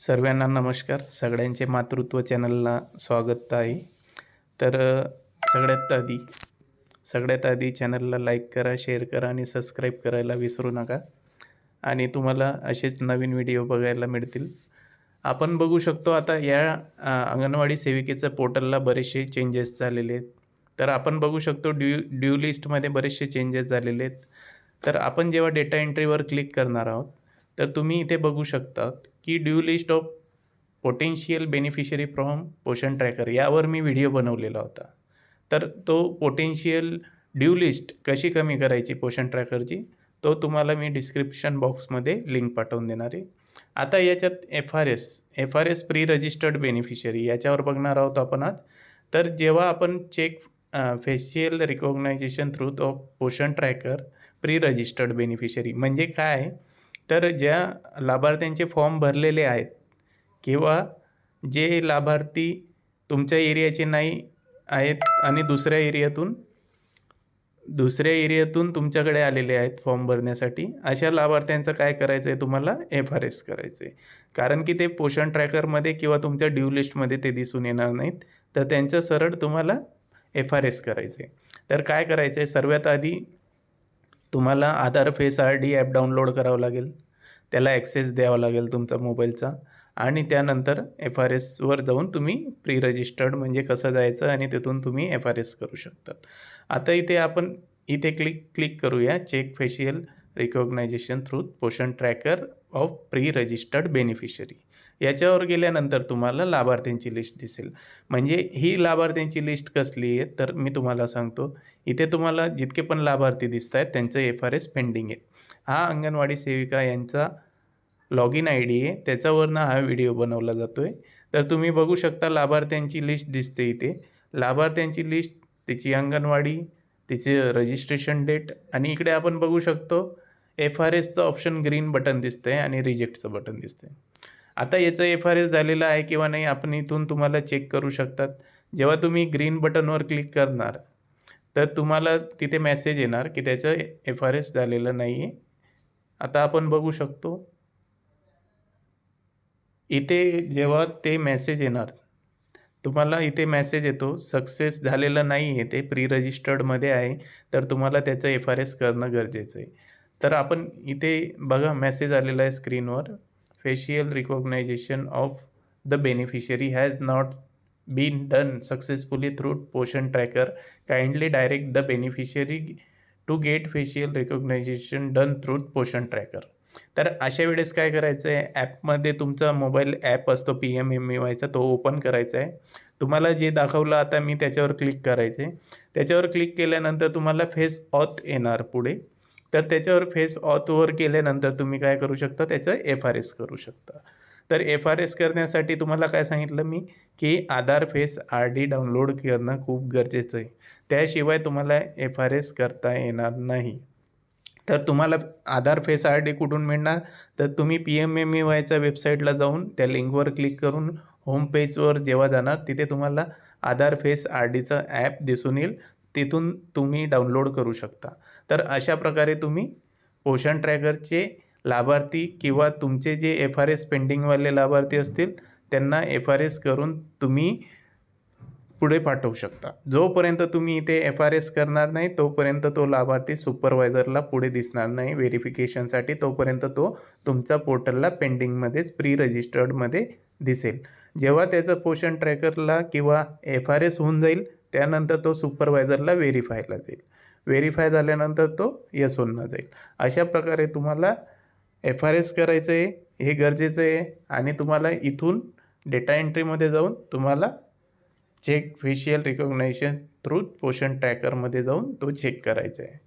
सर्वांना नमस्कार. सगळ्यांचे मातृत्व चॅनलला स्वागत आहे. तर सगळ्यात आधी सगळ्यात आधी चॅनलला लाईक करा शेअर करा आणि सबस्क्राईब करायला विसरू नका. आणि तुम्हाला असेच नवीन व्हिडिओ बघायला मिळतील. आपण बघू शकतो आता या अंगणवाडी सेविकेचं पोर्टलला बरेचसे चेंजेस झालेले आहेत. तर आपण बघू शकतो ड्यू ड्यू लिस्टमध्ये बरेचसे चेंजेस झालेले आहेत. तर आपण जेव्हा डेटा एंट्रीवर क्लिक करणार आहोत तर तुम्ही इथे बघू शकतात की due list of potential beneficiary from Poshan tracker यावर मी व्हिडिओ बनवलेला होता. तर तो पोटेन्शियल ड्यू लिस्ट कशी कमी करायची पोषण ट्रॅकरची तो तुम्हाला मी डिस्क्रिप्शन बॉक्समध्ये लिंक पाठवून देणार आहे. आता याच्यात F R S F R S pre registered beneficiary याच्यावर बघणार आहोत आपण आज. तर जेव्हा आपण check facial recognition through of Poshan tracker pre registered beneficiary म्हणजे काय? तर ज्या लाभार्थ्यांचे फॉर्म भरलेले आहेत किंवा जे लाभार्थी तुमच्या एरियाचे नाही आहेत आणि दुसऱ्या एरियातून दुसऱ्या एरियातून तुमच्याकडे आलेले आहेत फॉर्म भरण्यासाठी अशा लाभार्थ्यांचं काय करायचं आहे तुम्हाला? एफ आर एस करायचं आहे कारण की ते पोषण ट्रॅकरमध्ये किंवा तुमच्या ड्यू लिस्टमध्ये ते दिसून येणार नाहीत. तर त्यांचं सरळ तुम्हाला एफ आर एस करायचं आहे तर काय करायचं आहे सर्वात आधी तुम्हाला Aadhaar face R D app download करावं लागेल. त्याला ॲक्सेस द्यावा लागेल तुमचा मोबाईलचा. आणि त्यानंतर एफ आर एसवर जाऊन तुम्ही प्री रजिस्टर्ड म्हणजे कसं जायचं आणि तिथून तुम्ही एफ आर एस करू शकतात आता इथे आपण इथे क्लिक क्लिक करूया. Check facial recognition through Poshan tracker of pre registered beneficiary याच्यावर गेल्यानंतर तुम्हाला लाभार्थ्यांची लिस्ट दिसेल. म्हणजे ही लाभार्थ्यांची लिस्ट कसली आहे तर मी तुम्हाला सांगतो. इथे तुम्हाला जितके पण लाभार्थी दिसत आहेत त्यांचं एफ आर एस पेंडिंग आहे. हा अंगणवाडी सेविका यांचा लॉग इन आय डी आहे. त्याच्यावरनं हा व्हिडिओ बनवला जातो आहे तर तुम्ही बघू शकता लाभार्थ्यांची लिस्ट दिसते इथे. लाभार्थ्यांची लिस्ट तिची अंगणवाडी तिचे रजिस्ट्रेशन डेट आणि इकडे आपण बघू शकतो एफ आर एसचं ऑप्शन ग्रीन बटन दिसतं आहे आणि रिजेक्टचं बटन दिसतं आहे आता याचं एफ आर एस झालेलं आहे किंवा नाही आपण इथून तुम्हाला चेक करू शकतात. जेव्हा तुम्ही ग्रीन बटनवर क्लिक करणार तर तुम्हाला तिथे मेसेज येणार की त्याचं एफ आर एस झालेलं नाही आहे आता आपण बघू शकतो. इथे जेव्हा ते मेसेज येणार तुम्हाला इथे मेसेज येतो सक्सेस झालेलं नाही आहे ते प्री रजिस्टर्डमध्ये आहे तर तुम्हाला त्याचं एफ आर एस करणं गरजेचं आहे. तर आपण इथे बघा मेसेज आलेला आहे स्क्रीनवर facial recognition of the beneficiary has not been done successfully through Poshan tracker kindly direct the beneficiary to get facial recognition done through Poshan tracker तर अशा वेळेस काय करायचं आहे ॲपमध्ये तुमचा मोबाईल ॲप असतो पी एम एम वायचा तो ओपन करायचा आहे तुम्हाला जे दाखवलं आता मी त्याच्यावर क्लिक करायचे त्याच्यावर क्लिक केल्यानंतर तुम्हाला फेस ऑथ येणार पुढे. तर त्याच्यावर फेस ऑथवर केल्यानंतर तुम्ही काय करू शकता? त्याचं एफ आर एस करू शकता. तर एफ आर एस करण्यासाठी तुम्हाला काय सांगितलं मी? की Aadhaar face R D download करणं खूप गरजेचं आहे. त्याशिवाय तुम्हाला एफ आर एस करता येणार नाही. तर तुम्हाला आधार फेस आर डी कुठून मिळणार? तर तुम्ही पी एम एम ई वायच्या वेबसाईटला जाऊन त्या लिंकवर क्लिक करून होम पेजवर जेव्हा जाणार तिथे तुम्हाला आधार फेस आर डीचं ॲप दिसून येईल. तिथून तुम्ही डाउनलोड करू शकता. तर अशा प्रकारे तुम्ही पोषण ट्रॅकरचे लाभार्थी किंवा तुमचे जे एफ आर एस पेंडिंगवाले लाभार्थी असतील त्यांना एफ आर एस करून तुम्ही पुढे पाठवू शकता. जोपर्यंत तुम्ही इथे एफ आर एस करणार नाही तोपर्यंत तो लाभार्थी सुपरवायझरला पुढे दिसणार नाही. व्हेरिफिकेशनसाठी तोपर्यंत तो तुमचा पोर्टलला पेंडिंगमध्येच प्री रजिस्टर्डमध्ये दिसेल. जेव्हा त्याचं पोषण ट्रॅकरला किंवा एफ आर एस होऊन जाईल त्यानंतर तो सुपरवायझरला व्हेरीफायला जाईल. व्हेरीफाय झाल्यानंतर तो यस ओनला जाईल. अशा प्रकारे तुम्हाला एफ आर एस करायचं आहे हे गरजेचं आहे आणि तुम्हाला इथून डेटा एंट्रीमध्ये जाऊन तुम्हाला चेक फेशियल रिकॉग्नायझेशन थ्रू पोषण ट्रॅकरमध्ये जाऊन तो चेक करायचा आहे.